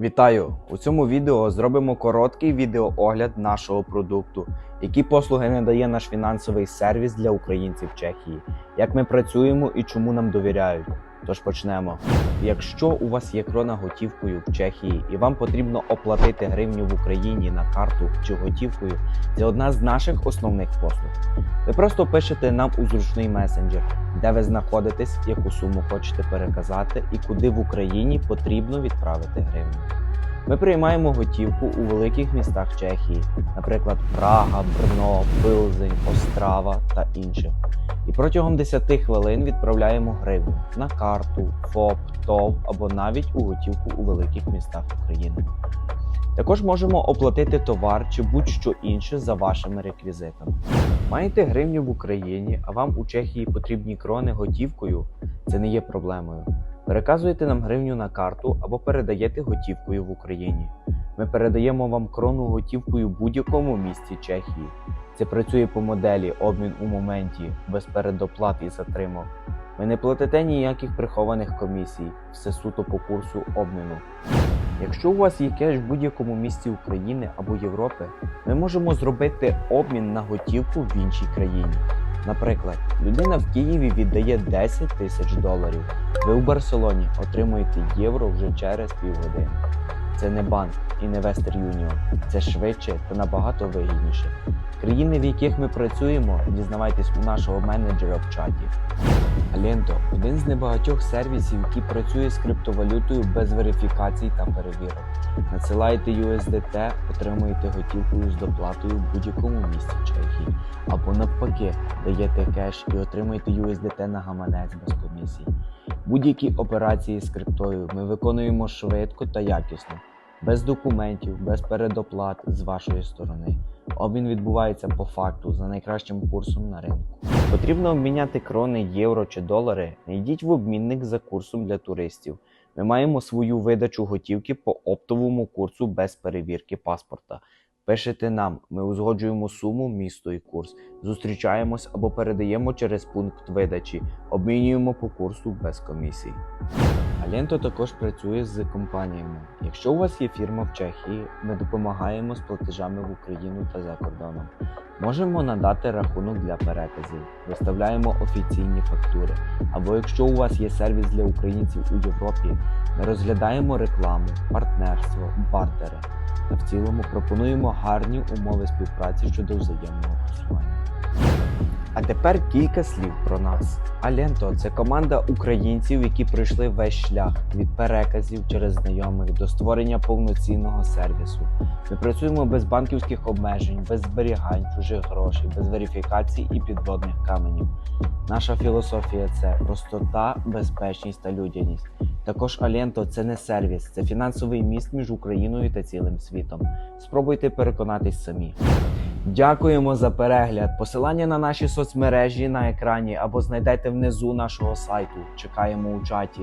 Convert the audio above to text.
Вітаю! У цьому відео зробимо короткий відеоогляд нашого продукту, які послуги надає наш фінансовий сервіс для українців Чехії, як ми працюємо і чому нам довіряють. Тож почнемо. Якщо у вас є крона готівкою в Чехії і вам потрібно оплатити гривню в Україні на карту чи готівкою, це одна з наших основних послуг. Ви просто пишете нам у зручний месенджер, де ви знаходитесь, яку суму хочете переказати і куди в Україні потрібно відправити гривню. Ми приймаємо готівку у великих містах Чехії, наприклад, Прага, Брно, Пилзень, Острава та інших. І протягом 10 хвилин відправляємо гривню на карту, ФОП, ТОВ або навіть у готівку у великих містах України. Також можемо оплатити товар чи будь-що інше за вашими реквізитами. Маєте гривню в Україні, а вам у Чехії потрібні крони готівкою? Це не є проблемою. Переказуєте нам гривню на карту або передаєте готівкою в Україні. Ми передаємо вам крону готівкою в будь-якому місті Чехії. Це працює по моделі обмін у моменті без передоплат і затримок. Ви не платите ніяких прихованих комісій, все суто по курсу обміну. Якщо у вас є кеш в будь-якому місті України або Європи, ми можемо зробити обмін на готівку в іншій країні. Наприклад, людина в Києві віддає 10 тисяч доларів. Ви в Барселоні отримуєте євро вже через півгодини. Це не банк і не Western Union. Це швидше та набагато вигідніше. Країни, в яких ми працюємо, дізнавайтесь у нашого менеджера в чаті. Alento – один з небагатьох сервісів, який працює з криптовалютою без верифікацій та перевірок. Надсилаєте USDT, отримуєте готівкою з доплатою в будь-якому місті Чехії. Або навпаки, даєте кеш і отримуєте USDT на гаманець без комісій. Будь-які операції з криптою ми виконуємо швидко та якісно, без документів, без передоплат з вашої сторони. Обмін відбувається по факту за найкращим курсом на ринку. Потрібно обміняти крони, євро чи долари. Не йдіть в обмінник за курсом для туристів. Ми маємо свою видачу готівки по оптовому курсу без перевірки паспорта. Пишете нам, ми узгоджуємо суму, місто і курс, зустрічаємось або передаємо через пункт видачі, обмінюємо по курсу без комісій. Алєнто також працює з компаніями. Якщо у вас є фірма в Чехії, ми допомагаємо з платежами в Україну та за кордоном. Можемо надати рахунок для переказів, виставляємо офіційні фактури. Або якщо у вас є сервіс для українців у Європі, ми розглядаємо рекламу, партнерство, бартери та в цілому пропонуємо гарні умови співпраці щодо взаємного просування. А тепер кілька слів про нас. Аленто це команда українців, які пройшли весь шлях від переказів через знайомих до створення повноцінного сервісу. Ми працюємо без банківських обмежень, без зберігань, чужих грошей, без верифікацій і підводних каменів. Наша філософія це простота, безпечність та людяність. Також Аленто це не сервіс, це фінансовий міст між Україною та цілим світом. Спробуйте переконатись самі. Дякуємо за перегляд. Посилання на наші соцмережі на екрані або знайдете внизу нашого сайту. Чекаємо у чаті.